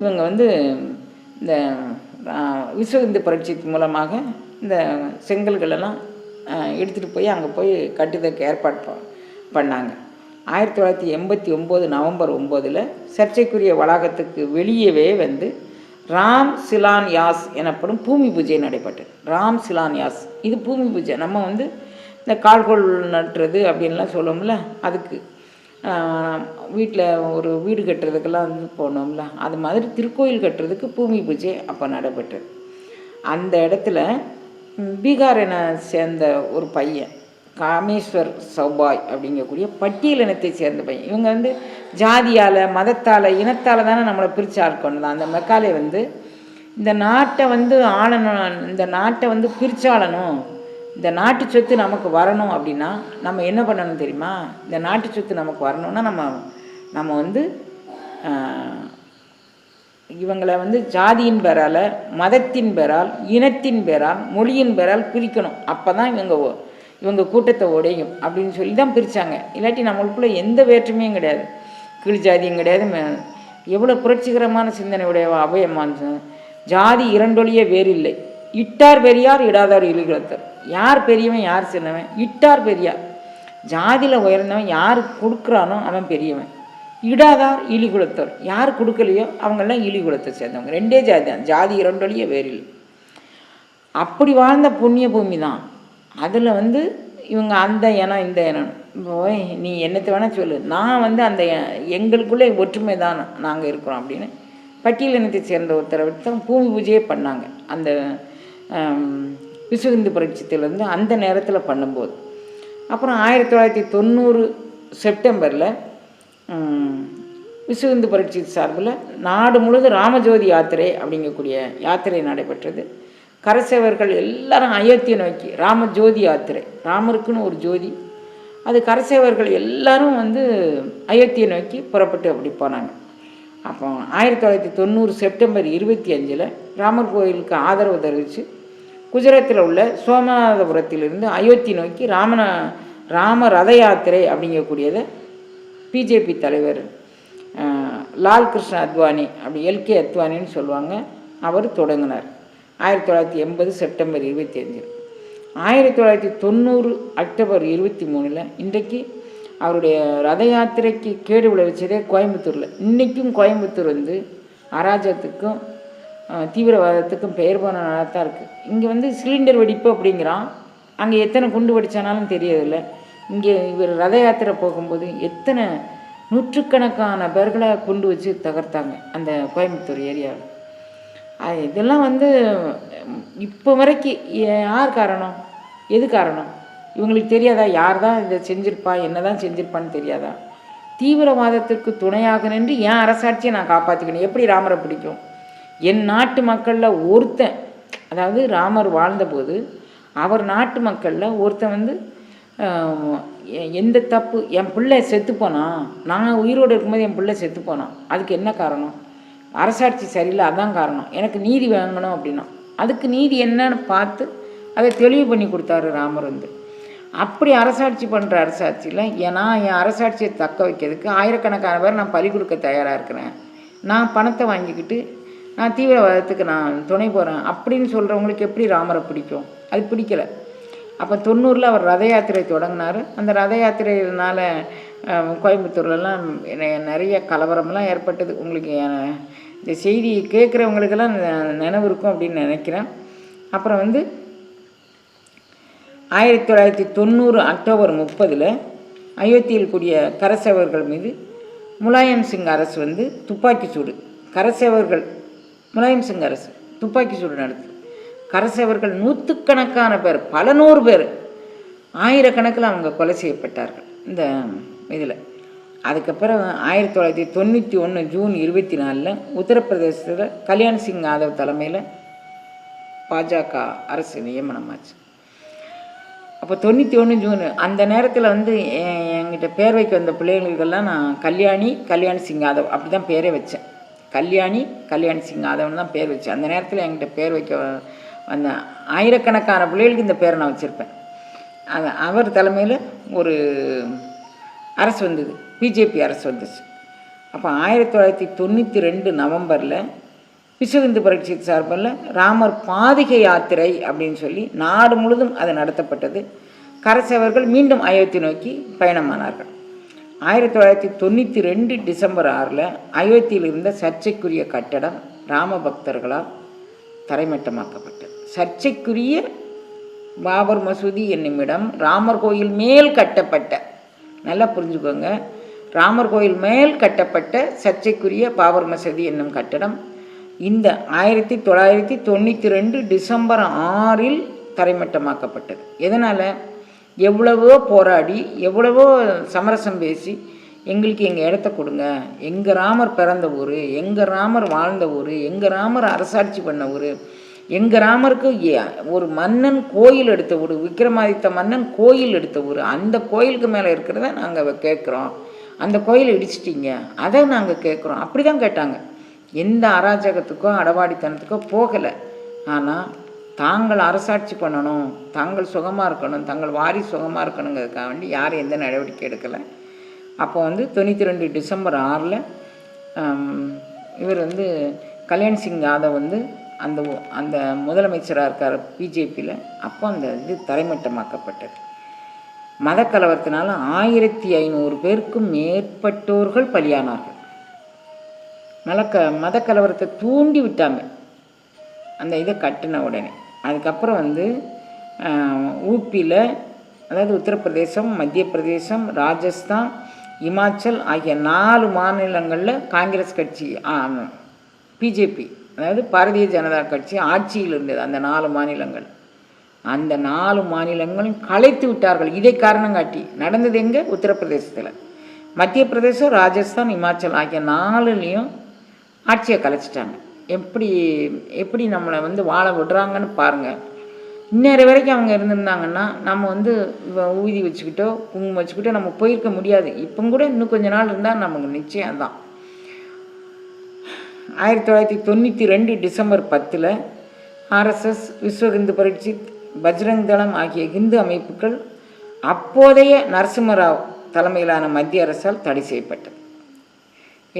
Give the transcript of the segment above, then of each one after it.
இவங்க வந்து இந்த விஸ்வ இந்து புரட்சி மூலமாக இந்த செங்கல்களெல்லாம் எடுத்துகிட்டு போய் அங்கே போய் கட்டுதற்கு ஏற்பாடு ப- பண்ணாங்க. ஆயிரத்தி தொள்ளாயிரத்தி எண்பத்தி ஒம்பது நவம்பர் ஒம்போதில் சர்ச்சைக்குரிய வளாகத்துக்கு வெளியவே வந்து ராம் சிலான் யாஸ் எனப்படும் பூமி பூஜை நடைபெற்றது. ராம் சிலான் யாஸ். இது பூமி பூஜை. நம்ம வந்து இந்த கால்கோள் நட்டுறது அப்படின்லாம் சொல்லுவோம்ல அதுக்கு வீட்டில் ஒரு வீடு கட்டுறதுக்கெல்லாம் வந்து போனோம்ல. அது மாதிரி திருக்கோயில் கட்டுறதுக்கு பூமி பூஜை அப்போ நடைபெற்றது. அந்த இடத்துல ம், பீகார் சேர்ந்த ஒரு பையன் காமேஸ்வர் சௌபாய் அப்படிங்கக்கூடிய பட்டியல் இனத்தை சேர்ந்த பையன். இவங்க வந்து ஜாதியால் மதத்தால் இனத்தால் தானே நம்மளை பிரித்து ஆட்கொண்டு அந்த மெக்காலே வந்து இந்த நாட்டை வந்து ஆளணும் இந்த நாட்டை வந்து பிரிச்சாளணும் இந்த நாட்டு சொத்து நமக்கு வரணும் அப்படின்னா நம்ம என்ன பண்ணணும் தெரியுமா? இந்த நாட்டு சொத்து நமக்கு வரணும்னா நம்ம நம்ம வந்து இவங்களை வந்து ஜாதியின் பேரால் மதத்தின் பேரால் இனத்தின் பேரால் மொழியின் பேரால் பிரிக்கணும். அப்போ தான் இவங்க இவங்க கூட்டத்தை உடையும் அப்படின்னு சொல்லி தான் பிரித்தாங்க இல்லாட்டி நம்மளுக்குள்ளே எந்த வேற்றுமையும் கிடையாது. கீழ் ஜாதியும் கிடையாது. எவ்வளோ புரட்சிகரமான சிந்தனை உடைய அபயமான ஜாதி இரண்டொழிய வேறில்லை. இட்டார் பெரியார் இடாதார் இழிகுலத்தர். யார் பெரியவன் யார் சின்னவன்? இட்டார் பெரியார். ஜாதியில் உயர்ந்தவன் யார் கொடுக்குறானோ அவன் பெரியவன். இடாதார் இழிகுலத்தோர். யார் கொடுக்கலையோ அவங்கெல்லாம் இழிகுலத்தை சேர்ந்தவங்க. ரெண்டே ஜாதி தான் ஜாதி இரண்டொழிய வேறில்லை. அப்படி வாழ்ந்த புண்ணிய பூமி தான். அதில் வந்து இவங்க அந்த இனம் இந்த இனம். ஓய் நீ என்னத்தை வேணால் சொல்லு. நான் வந்து அந்த எங்களுக்குள்ளே ஒற்றுமை தான் நாங்கள் இருக்கிறோம் அப்படின்னு பட்டியல் இனத்தை சேர்ந்த ஒருத்தரை விட்டு தான் பூமி பூஜையே பண்ணாங்க. அந்த விஸ்வ இந்து புரட்சித்திலேருந்து அந்த நேரத்தில் பண்ணும்போது. அப்புறம் ஆயிரத்தி தொள்ளாயிரத்தி தொண்ணூறு செப்டம்பரில் விஸ்வ இந்து புரட்சி சார்பில் நாடு முழுவதும் ராமஜோதி யாத்திரை அப்படிங்கக்கூடிய யாத்திரை நடைபெற்றது. கரசேவர்கள் எல்லாரும் அயோத்தியை நோக்கி ராமஜோதி யாத்திரை ராமருக்குன்னு ஒரு ஜோதி. அது கரசேவர்கள் எல்லாரும் வந்து அயோத்தியை நோக்கி புறப்பட்டு அப்படி போனாங்க. அப்போ ஆயிரத்தி தொள்ளாயிரத்தி தொண்ணூறு செப்டம்பர் இருபத்தி அஞ்சில் ராமர் கோயிலுக்கு ஆதரவு தெரிவித்து குஜராத்தில் உள்ள சோமநாதபுரத்திலிருந்து அயோத்தி நோக்கி ராமன ராம ரத யாத்திரை அப்படிங்கக்கூடியதை பிஜேபி தலைவர் லால் கிருஷ்ண அத்வானி அப்படி எல்கே அத்வானின்னு சொல்லுவாங்க. அவர் தொடங்கினார். ஆயிரத்தி தொள்ளாயிரத்தி எண்பது செப்டம்பர் இருபத்தி அஞ்சு ஆயிரத்தி தொள்ளாயிரத்தி தொண்ணூறு அக்டோபர் இருபத்தி மூணில் இன்றைக்கு அவருடைய ரத யாத்திரைக்கு கேடு விளைவிச்சதே கோயம்புத்தூரில். இன்றைக்கும் கோயம்புத்தூர் வந்து அராஜகத்துக்கும் தீவிரவாதத்துக்கும் பெயர் போன நாளாக தான் இருக்குது இங்கே வந்து சிலிண்டர் வெடிப்பு அப்படிங்கிறான். அங்கே எத்தனை குண்டு வெடித்தானாலும் தெரியறதில்ல இங்கே இவர் ரத யாத்திரை போகும்போது எத்தனை நூற்றுக்கணக்கான பேர்களை குண்டு வச்சு தகர்த்தாங்க அந்த கோயம்புத்தூர் ஏரியாவில். இதெல்லாம் வந்து இப்போ வரைக்கும் யார் காரணம்? எது காரணம்? இவங்களுக்கு தெரியாதா? யார் தான் இதை செஞ்சிருப்பா? என்ன தான் செஞ்சிருப்பான்னு தெரியாதா? தீவிரவாதத்திற்கு துணையாக நின்று என் அரசாட்சியை நான் காப்பாற்றிக்கணும் எப்படி ராமரை பிடிக்கும்? என் நாட்டு மக்களில் ஒருத்தன் அதாவது ராமர் வாழ்ந்தபோது அவர் நாட்டு மக்களில் ஒருத்தன் வந்து எந்த தப்பு என் பிள்ளை செத்து போனான் நான் உயிரோடு இருக்கும்போது என் பிள்ளை செத்து போனான் அதுக்கு என்ன காரணம்? அரசாட்சி சரியில்லை அதான் காரணம். எனக்கு நீதி வாங்கணும் அப்படின்னா. அதுக்கு நீதி என்னன்னு பார்த்து அதை தெளிவு பண்ணி கொடுத்தாரு ராமர் வந்து. அப்படி அரசாட்சி பண்ணுற அரசாட்சியில் ஏன்னா என் அரசாட்சியை தக்க வைக்கிறதுக்கு ஆயிரக்கணக்கான பேர் நான் பலி கொடுக்க தயாராக இருக்கிறேன். நான் பணத்தை வாங்கிக்கிட்டு நான் தீவிரவாதத்துக்கு நான் துணை போகிறேன் அப்படின்னு சொல்கிறவங்களுக்கு எப்படி ராமரை பிடிக்கும்? அது பிடிக்கல. அப்போ தொண்ணூறில் அவர் ரத யாத்திரை தொடங்கினார். அந்த ரத யாத்திரையினால கோயம்புத்தூர்லலாம் நிறைய கலவரம்லாம் ஏற்பட்டது. உங்களுக்கு இந்த செய்தி கேட்குறவங்களுக்கெல்லாம் நெ- நினைவு இருக்கும் அப்படின்னு நினைக்கிறேன். அப்புறம் வந்து ஆயிரத்தி தொள்ளாயிரத்தி தொண்ணூறு அக்டோபர் முப்பதில் அயோத்தியில் கூடிய கரசேவர்கள் மீது முலாயம் சிங் அரசு வந்து துப்பாக்கி சூடு. கரசேவர்கள் முலாயம் சிங் அரசு துப்பாக்கி சூடு நடத்து. கரசேவர்கள் நூற்றுக்கணக்கான பேர் பல நூறு பேர் ஆயிரக்கணக்கில் அவங்க கொலை செய்யப்பட்டார்கள் இந்த இதில். அதுக்கப்புறம் ஆயிரத்தி தொள்ளாயிரத்தி தொண்ணூற்றி ஒன்று ஜூன் இருபத்தி நாலில் உத்தரப்பிரதேசத்தில் கல்யாண் சிங் யாதவ் தலைமையில் பாஜக அரசு நியமனமாச்சு. அப்போ தொண்ணூற்றி ஒன்று ஜூன் அந்த நேரத்தில் வந்து என்கிட்ட பேர் வைக்க வந்த பிள்ளைங்களுக்கெல்லாம் நான் கல்யாணி கல்யாண் சிங் யாதவ் அப்படி தான் பேரே வச்சேன். கல்யாணி கல்யாணி சிங் யாதவ்னு தான் பேர் வச்சு. அந்த நேரத்தில் என்கிட்ட பேர் வைக்க வ- வந்த ஆயிரக்கணக்கான பிள்ளைகளுக்கு இந்த பேரை நான் வச்சுருப்பேன். அது அவர் தலைமையில் ஒரு அரசு வந்தது. பிஜேபி அரசு வந்துச்சு. அப்போ ஆயிரத்தி தொள்ளாயிரத்தி தொண்ணூற்றி ரெண்டு நவம்பரில் விஸ்வ இந்து பரீட்சை சார்பில் ராமர் பாதிகை யாத்திரை அப்படின்னு சொல்லி நாடு முழுதும் அது நடத்தப்பட்டது. கரசவர்கள் மீண்டும் அயோத்தி நோக்கி பயணமானார்கள். ஆயிரத்தி தொள்ளாயிரத்தி தொண்ணூற்றி ரெண்டு டிசம்பர் ஆறில் அயோத்தியில் இருந்த சர்ச்சைக்குரிய கட்டடம் ராம பக்தர்களால் தரைமட்டமாக்கப்பட்டது சர்ச்சைக்குரிய பாபர் மசூதி என்னுமிடம் ராமர் கோயில் மேல் கட்டப்பட்ட. நல்லா புரிஞ்சுக்கோங்க. ராமர் கோயில் மேல் கட்டப்பட்ட சர்ச்சைக்குரிய பாபர் மசூதி என்னும் கட்டடம் இந்த ஆயிரத்தி தொள்ளாயிரத்தி தொண்ணூற்றி ரெண்டு டிசம்பர் ஆறில் தரைமட்டமாக்கப்பட்டது. எதனால்? எவ்வளவோ போராடி எவ்வளவோ சமரசம் பேசி எங்களுக்கு எங்கள் இடத்த கொடுங்க. எங்கள் ராமர் பிறந்த ஊர் எங்கள் ராமர் வாழ்ந்த ஊர் எங்கள் ராமர் அரசாட்சி பண்ண ஊர் எங்கள் ராமருக்கு ஏ- ஒரு மன்னன் கோயில் எடுத்த ஊர் விக்ரமாதித்த மன்னன் கோயில் எடுத்த ஊர் அந்த கோயிலுக்கு மேலே இருக்கிறத நாங்கள் கேட்குறோம். அந்த கோயில் இடிச்சிட்டிங்க. அதை நாங்கள் கேட்குறோம். அப்படி தான் கேட்டாங்க. எந்த அராஜகத்துக்கோ அடவாடித்தனத்துக்கோ போகலை. ஆனால் தாங்கள் அரசாட்சி பண்ணணும் தாங்கள் சுகமாக இருக்கணும் தங்கள் வாரி சுகமாக இருக்கணுங்கிறதுக்காக வேண்டி யாரும் எந்த நடவடிக்கை எடுக்கலை. அப்போ வந்து தொண்ணூற்றி ரெண்டு டிசம்பர் ஆறில் இவர் வந்து கல்யாண் சிங் யாதவ் வந்து அந்த அந்த முதலமைச்சராக இருக்கார் பிஜேபியில். அப்போ அந்த இது தரைமட்டமாக்கப்பட்டது. மதக்கலவரத்தினால ஆயிரத்தி ஐநூறு பேருக்கும் மேற்பட்டோர்கள் பலியானார்கள். மலக்க மதக்கலவரத்தை தூண்டி விட்டாங்க. அந்த இதை கட்டின உடனே. அதுக்கப்புறம் வந்து ஊப்பியில் அதாவது உத்தரப்பிரதேசம் மத்திய பிரதேசம் ராஜஸ்தான் இமாச்சல் ஆகிய நாலு மாநிலங்களில் காங்கிரஸ் கட்சி பிஜேபி அதாவது பாரதிய ஜனதா கட்சி ஆட்சியில் இருந்தது அந்த நாலு மாநிலங்கள். அந்த நாலு மாநிலங்களும் கலைத்து விட்டார்கள். இதை காரணம் காட்டி நடந்தது எங்கே? உத்தரப்பிரதேசத்தில். மத்திய பிரதேசம் ராஜஸ்தான் இமாச்சல் ஆகிய நாலுலேயும் ஆட்சியை கலைச்சிட்டாங்க. எப்படி எப்படி நம்மளை வந்து வாழ விடுறாங்கன்னு பாருங்கள் இன்னொரு வரைக்கும் அவங்க இருந்திருந்தாங்கன்னா நம்ம வந்து ஊதி வச்சுக்கிட்டோ குங்குமம் வச்சுக்கிட்டோ நம்ம போயிருக்க முடியாது. இப்போ கூட இன்னும் கொஞ்ச நாள் இருந்தால் நமக்கு நிச்சயம் தான். ஆயிரத்தி தொள்ளாயிரத்தி தொண்ணூற்றி ரெண்டு டிசம்பர் பத்தில் R S S Vishwa Hindu Parishad Bajrang தளம் ஆகிய இந்து அமைப்புகள் அப்போதைய நரசிம்மராவ் தலைமையிலான மத்திய அரசால் தடை செய்யப்பட்டது.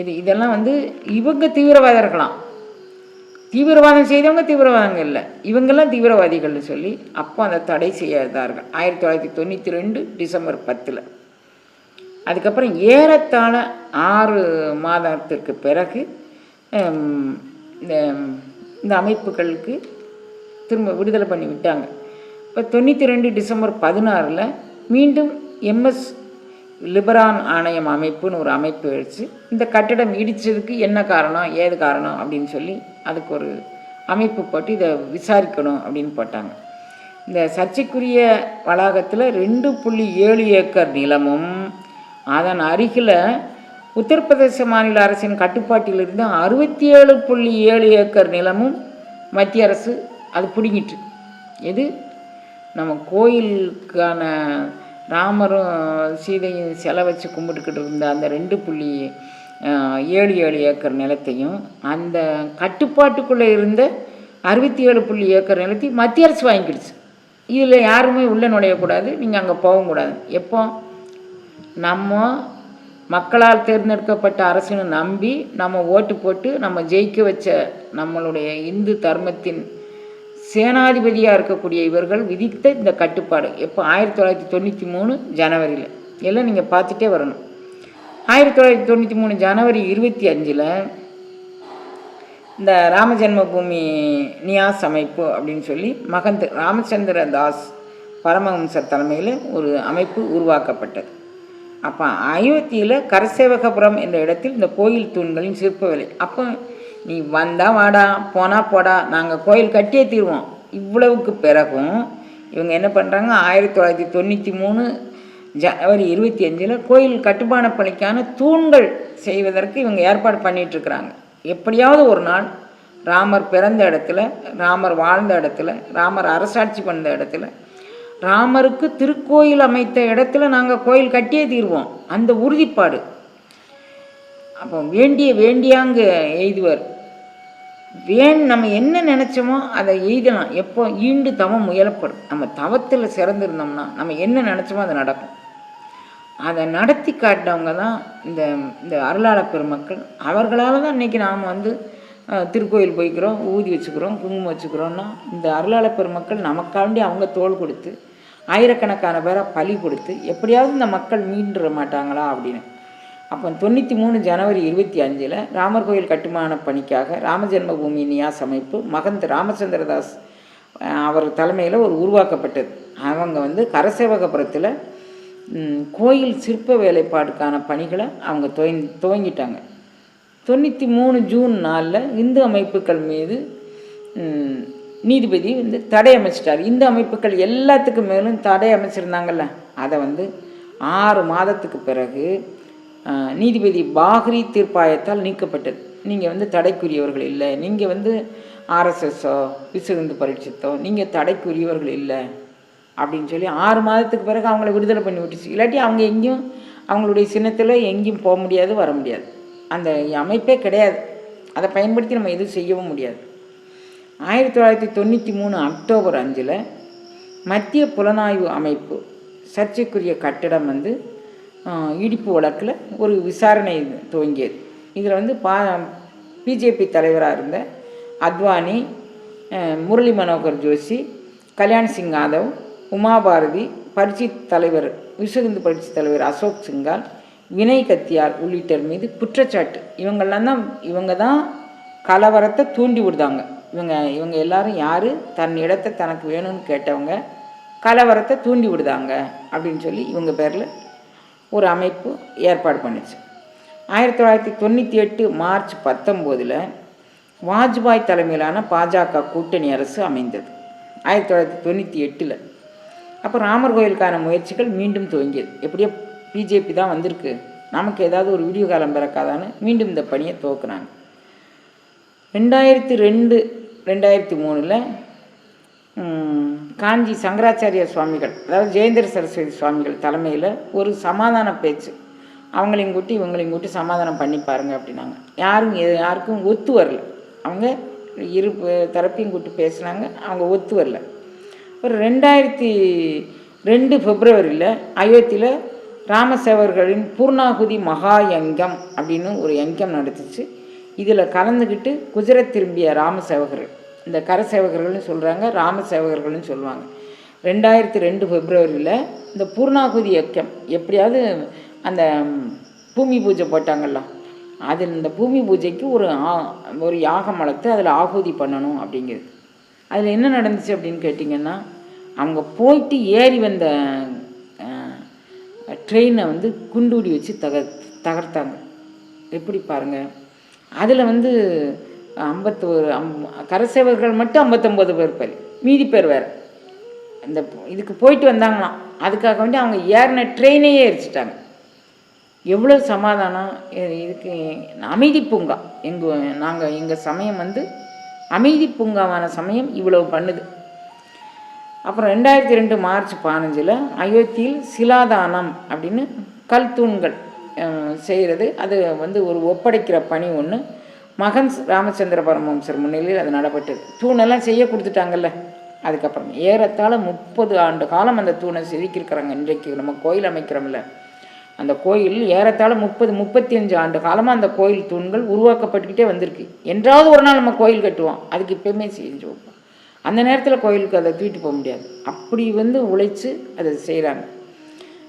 இது இதெல்லாம் வந்து இவங்க தீவிரவாதர்களாம் தீவிரவாதம் செய்தவங்க தீவிரவாதங்க இல்லை இவங்கெல்லாம் தீவிரவாதிகள்னு சொல்லி அப்போ அந்த தடை செய்தார்கள். ஆயிரத்தி தொள்ளாயிரத்தி தொண்ணூற்றி ரெண்டு டிசம்பர் பத்தில். அதுக்கப்புறம் ஏறத்தாழ ஆறு மாதத்திற்கு பிறகு இந்த இந்த அமைப்புகளுக்கு திரும்ப விடுதலை பண்ணி விட்டாங்க. இப்போ தொண்ணூற்றி ரெண்டு டிசம்பர் பதினாறில் மீண்டும் எம்எஸ் லிபரான் ஆணையம் அமைப்புன்னு ஒரு அமைப்பு வச்சு இந்த கட்டிடம் இடித்ததுக்கு என்ன காரணம் ஏது காரணம் அப்படின்னு சொல்லி அதுக்கு ஒரு அமைப்பு போட்டு இதை விசாரிக்கணும் அப்படின்னு போட்டாங்க. இந்த சர்ச்சைக்குரிய வளாகத்தில் ரெண்டு புள்ளி ஏழு ஏக்கர் நிலமும் அதன் அருகில் உத்தரப்பிரதேச மாநில அரசின் கட்டுப்பாட்டிலிருந்து அறுபத்தி ஏழு புள்ளி ஏழு ஏக்கர் நிலமும் மத்திய அரசு அது பிடுங்கிட்டு எது? நம்ம கோயிலுக்கான ராமரும் சீதையும் சிலை வச்சு கும்பிட்டுக்கிட்டு இருந்த அந்த ரெண்டு புள்ளி ஏழு ஏழு ஏக்கர் நிலத்தையும் அந்த கட்டுப்பாட்டுக்குள்ளே இருந்த அறுபத்தி ஏழு புள்ளி ஏக்கர் நிலத்தையும் மத்திய அரசு வாங்கிடுச்சு இதில் யாருமே உள்ளே நுழையக்கூடாது நீங்கள் அங்கே போகக்கூடாது எப்போ? நம்ம மக்களால் தேர்ந்தெடுக்கப்பட்ட அரசுன்னு நம்பி நம்ம ஓட்டு போட்டு நம்ம ஜெயிக்க வச்ச நம்மளுடைய இந்து தர்மத்தின் சேனாதிபதியாக இருக்கக்கூடிய இவர்கள் விதித்த இந்த கட்டுப்பாடு. எப்போ? ஆயிரத்தி தொள்ளாயிரத்தி தொண்ணூற்றி மூணு ஜனவரியில். எல்லாம் நீங்கள் பார்த்துட்டே வரணும். ஆயிரத்தி தொள்ளாயிரத்தி தொண்ணூற்றி மூணு ஜனவரி இருபத்தி அஞ்சில் இந்த ராம ஜென்மபூமி நியாஸ் அமைப்பு அப்படின்னு சொல்லி மகந்த் ராமச்சந்திர தாஸ் பரமஹம்சர் தலைமையில் ஒரு அமைப்பு உருவாக்கப்பட்டது. அப்போ அயோத்தியில் கரசேவகபுரம் என்ற இடத்தில் இந்த கோயில் தூண்களின் சிற்ப வேலை. அப்போ நீ வந்தால் வாடா போனால் போடா நாங்கள் கோயில் கட்டியே தீருவோம். இவ்வளவுக்கு பிறகும் இவங்க என்ன பண்ணுறாங்க ஆயிரத்தி தொள்ளாயிரத்தி தொண்ணூற்றி மூணு ஜனவரி இருபத்தி அஞ்சில் கோயில் கட்டுமான பணிக்கான தூண்கள் செய்வதற்கு இவங்க ஏற்பாடு பண்ணிகிட்ருக்குறாங்க எப்படியாவது ஒரு நாள் ராமர் பிறந்த இடத்துல ராமர் வாழ்ந்த இடத்துல ராமர் அரசாட்சி பண்ண இடத்துல ராமருக்கு திருக்கோயில் அமைத்த இடத்துல நாங்கள் கோயில் கட்டியே தீர்வோம். அந்த உறுதிப்பாடு. அப்போ வேண்டிய வேண்டியாங்க எய்துவர். வேன் நம்ம என்ன நினச்சோமோ அதை எய்தலாம். எப்போ ஈண்டு தவம் முயலப்படும். நம்ம தவத்தில் சிறந்திருந்தோம்னா நம்ம என்ன நினச்சோமோ அது நடக்கும். அதை நடத்தி காட்டினவங்க தான் இந்த இந்த அருளாள பெருமக்கள். அவர்களால் தான் இன்றைக்கி நாம் வந்து திருக்கோயில் போய்க்கிறோம் ஊதி வச்சுக்கிறோம் குங்குமம் வச்சுக்கிறோன்னா இந்த அருளாள பெருமக்கள் நமக்காண்டி அவங்க தோள் கொடுத்து ஆயிரக்கணக்கான பேரை பலி கொடுத்து எப்படியாவது இந்த மக்கள் மீண்டுற மாட்டாங்களா அப்படின்னு. அப்போ தொண்ணூற்றி மூணு ஜனவரி இருபத்தி அஞ்சில் ராமர் கோயில் கட்டுமான பணிக்காக ராமஜென்மபூமி நியாஸ் அமைப்பு மகந்த் ராமச்சந்திரதாஸ் அவர் தலைமையில் ஒரு உருவாக்கப்பட்டது. அவங்க வந்து கரசேவகபுரத்தில் கோயில் சிற்ப வேலைப்பாடுக்கான பணிகளை அவங்க துவங்கி துவங்கிட்டாங்க. தொண்ணூற்றி மூணு ஜூன் நாளில் இந்து அமைப்புகள் மீது நீதிபதி வந்து தடை அமைச்சிட்டார். இந்து அமைப்புகள் எல்லாத்துக்கும் மேலும் தடை அமைச்சிருந்தாங்கல்ல. அதை வந்து ஆறு மாதத்துக்கு பிறகு நீதிபதி பாக்ரி தீர்ப்பாயத்தால் நீக்கப்பட்டது. நீங்கள் வந்து தடைக்குரியவர்கள் இல்லை. நீங்கள் வந்து ஆர்எஸ்எஸ்ஸோ விசுகந்து பரீட்சத்தோ நீங்கள் தடைக்குரியவர்கள் இல்லை அப்படின்னு சொல்லி ஆறு மாதத்துக்கு பிறகு அவங்கள விடுதலை பண்ணி விட்டுச்சு. இல்லாட்டி அவங்க எங்கேயும் அவங்களுடைய சின்னத்தில் எங்கேயும் போக முடியாது வர முடியாது. அந்த அமைப்பே கிடையாது. அதை பயன்படுத்தி நம்ம எதுவும் செய்யவும் முடியாது. ஆயிரத்தி தொள்ளாயிரத்தி தொண்ணூற்றி மூணு அக்டோபர் அஞ்சில் மத்திய புலனாய்வு அமைப்பு சர்ச்சைக்குரிய கட்டிடம் வந்து இடிப்பு வழக்கில் ஒரு விசாரணை துவங்கியது. இதில் வந்து பா பிஜேபி தலைவராக இருந்த அத்வானி முரளி மனோகர் ஜோஷி கல்யாண் சிங் யாதவ் உமாபாரதி பரிட்சித் தலைவர் விஸ்வஹிந்து பரிட்சித் தலைவர் அசோக் சிங்கால் வினய் கத்தியார் உள்ளிட்டோர் மீது குற்றச்சாட்டு. இவங்கெல்லாம் தான் இவங்க தான் கலவரத்தை தூண்டி விடுதாங்க. இவங்க இவங்க எல்லாரும் யார்? தன் இடத்தை தனக்கு வேணும்னு கேட்டவங்க கலவரத்தை தூண்டி விடுதாங்க அப்படின்னு சொல்லி இவங்க பேரில் ஒரு அமைப்பு ஏற்பாடு பண்ணுச்சு. ஆயிரத்தி தொள்ளாயிரத்தி தொண்ணூற்றி எட்டு மார்ச் பத்தொம்போதில் வாஜ்பாய் தலைமையிலான பாஜக கூட்டணி அரசு அமைந்தது. ஆயிரத்தி தொள்ளாயிரத்தி தொண்ணூற்றி எட்டில். அப்போ ராமர் கோயிலுக்கான முயற்சிகள் மீண்டும் துவங்கியது. எப்படியோ பிஜேபி தான் வந்திருக்கு. நமக்கு ஏதாவது ஒரு வீடியோ காலம் பிறக்காதான்னு மீண்டும் இந்த பணியை துவக்குனாங்க. ரெண்டாயிரத்தி ரெண்டு ரெண்டாயிரத்தி மூணில் காஞ்சி சங்கராச்சாரிய சுவாமிகள் அதாவது ஜெயேந்திர சரஸ்வதி சுவாமிகள் தலைமையில் ஒரு சமாதான பேச்சு. அவங்களையும் கூட்டி இவங்களையும் கூட்டி சமாதானம் பண்ணி பாருங்க அப்படின்னாங்க. யாரும் யாருக்கும் ஒத்து வரல. அவங்க இரு தரப்பையும் கூட்டி பேசுனாங்க அவங்க ஒத்து வரல. ஒரு ரெண்டாயிரத்தி ரெண்டு பிப்ரவரியில் அயோத்தியில் ராமசேவர்களின் பூர்ணாகுதி மகா யங்கம் அப்படின்னு ஒரு யங்கம் நடத்துச்சு இதில் கலந்துக்கிட்டு குஜராத் திரும்பிய ராமசேவகர்கள். இந்த கரசேவகர்கள்னு சொல்கிறாங்க ராமசேவகர்கள்னு சொல்லுவாங்க. ரெண்டாயிரத்தி ரெண்டு பிப்ரவரியில் இந்த பூர்ணாகுதி இயக்கம் எப்படியாவது அந்த பூமி பூஜை போட்டாங்கல்ல அதில் இந்த பூமி பூஜைக்கு ஒரு ஆ- ஒரு யாகம் வளர்த்து அதில் ஆகுதி பண்ணணும் அப்படிங்கிறது அதில் என்ன நடந்துச்சு அப்படின்னு கேட்டிங்கன்னா அவங்க போயிட்டு ஏறி வந்த ட்ரெயினை வந்து குண்டூடி வச்சு தகர் தகர்த்தாங்க. எப்படி பாருங்கள் அதில் வந்து ஐம்பத்தோரு அம் கரசேவர்கள் மட்டும் ஐம்பத்தொம்போது பேர் பேர் மீதி பேர் வேறு. இந்த இதுக்கு போயிட்டு வந்தாங்களாம். அதுக்காக வேண்டி அவங்க ஏறின ட்ரெயினையே எரிச்சிட்டாங்க. எவ்வளோ சமாதானம். இதுக்கு அமைதி பூங்கா. எங்கள் நாங்கள் எங்கள் சமயம் வந்து அமைதி பூங்காவான சமயம் இவ்வளோ பண்ணுது. அப்புறம் ரெண்டாயிரத்தி ரெண்டு மார்ச் பதினஞ்சில் அயோத்தியில் சிலாதானம் அப்படின்னு கல் தூண்கள் செய்கிறது அது வந்து ஒரு ஒப்படைக்கிற பணி ஒன்று மகன் ராமச்சந்திர பரமஹம்சர் முன்னிலையில் அது நடைபெற்றது தூணெல்லாம் செய்ய கொடுத்துட்டாங்கல்ல. அதுக்கப்புறம் ஏறத்தாழ முப்பது ஆண்டு காலம் அந்த தூணை செதுக்கியிருக்கிறாங்க. இன்றைக்கு நம்ம கோயில் அமைக்கிறோம்ல. அந்த கோயில் ஏறத்தாழ முப்பது முப்பத்தி அஞ்சு ஆண்டு காலமாக அந்த கோயில் தூண்கள் உருவாக்கப்பட்டுக்கிட்டே வந்திருக்கு. என்றாவது ஒரு நாள் நம்ம கோயில் கட்டுவோம். அதுக்கு இப்போயுமே செஞ்சு வைப்போம். அந்த நேரத்தில் கோயிலுக்கு அதை தூக்கிட்டு போக முடியாது. அப்படி வந்து உழைச்சி அதை செய்கிறாங்க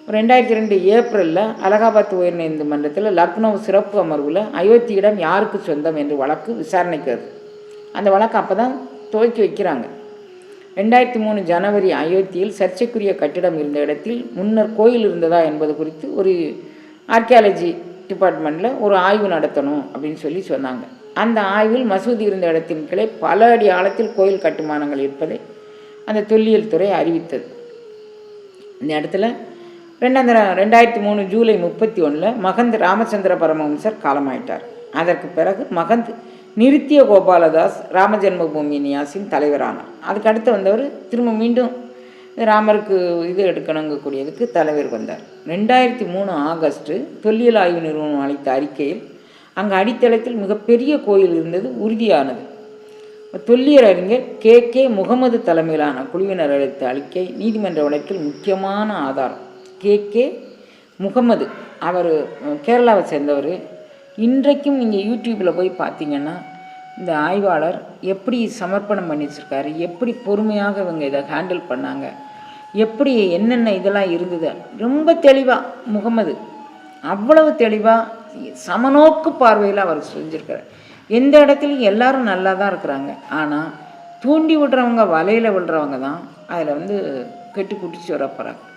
ரெண்டாயிரத்தி ரெண்டு ஏப்ரலில் அலகாபாத் உயர்நீதிமன்றத்தில் லக்னோ சிறப்பு அமர்வில் அயோத்தியிடம் யாருக்கு சொந்தம் என்று வழக்கு விசாரணைக்கு வருது அந்த வழக்கு அப்போ தான் துவக்கி வைக்கிறாங்க. ரெண்டாயிரத்தி மூணு ஜனவரி அயோத்தியில் சர்ச்சைக்குரிய கட்டிடம் இருந்த இடத்தில் முன்னர் கோயில் இருந்ததா என்பது குறித்து ஒரு ஆர்கியாலஜி டிபார்ட்மெண்ட்டில் ஒரு ஆய்வு நடத்தணும் அப்படின்னு சொல்லி சொன்னாங்க. அந்த ஆய்வில் மசூதி இருந்த இடத்தின் கிளை பல அடி ஆழத்தில் கோயில் கட்டுமானங்கள் இருப்பதை அந்த தொல்லியல் துறை அறிவித்தது. இந்த இடத்துல ரெண்டாயிரம் ரெண்டாயிரத்தி மூணு ஜூலை முப்பத்தி ஒன்றில் மகந்த் ராமச்சந்திர பரமஹம்சர் காலமாயிட்டார். அதற்கு பிறகு மகந்த் நிருத்திய கோபாலதாஸ் ராம ஜென்மபூமி நியாஸின் தலைவரானார். அதுக்கு அடுத்து வந்தவர் திரும்ப மீண்டும் ராமருக்கு இது எடுக்கணுங்கக்கூடியதுக்கு தலைவர் வந்தார். ரெண்டாயிரத்தி மூணு ஆகஸ்ட்டு தொல்லியல் ஆய்வு நிறுவனம் அளித்த அறிக்கையில் அங்கு அடித்தளத்தில் மிகப்பெரிய கோயில் இருந்தது உறுதியானது. தொல்லியல் அறிஞர் கே கே முகமது தலைமையிலான குழுவினர் அளித்த அறிக்கை நீதிமன்ற வழக்கில் முக்கியமான ஆதாரம். K K Mohammed. அவர் கேரளாவை சேர்ந்தவர். இன்றைக்கும் நீங்கள் யூடியூப்பில் போய் பார்த்தீங்கன்னா இந்த ஆய்வாளர் எப்படி சமர்ப்பணம் பண்ணி எப்படி பொறுமையாக இவங்க இதை ஹேண்டில் பண்ணாங்க எப்படி என்னென்ன இதெல்லாம் இருந்தது ரொம்ப தெளிவாக முகமது. அவ்வளவு தெளிவாக சமநோக்கு பார்வையில் அவர் செஞ்சுருக்கார். எந்த இடத்துலையும் எல்லாரும் நல்லா தான் இருக்கிறாங்க. ஆனால் தூண்டி விடுறவங்க வலையில் விடுறவங்க தான் அதில் வந்து கெட்டு குட்டிச்சு வர போகிறாங்க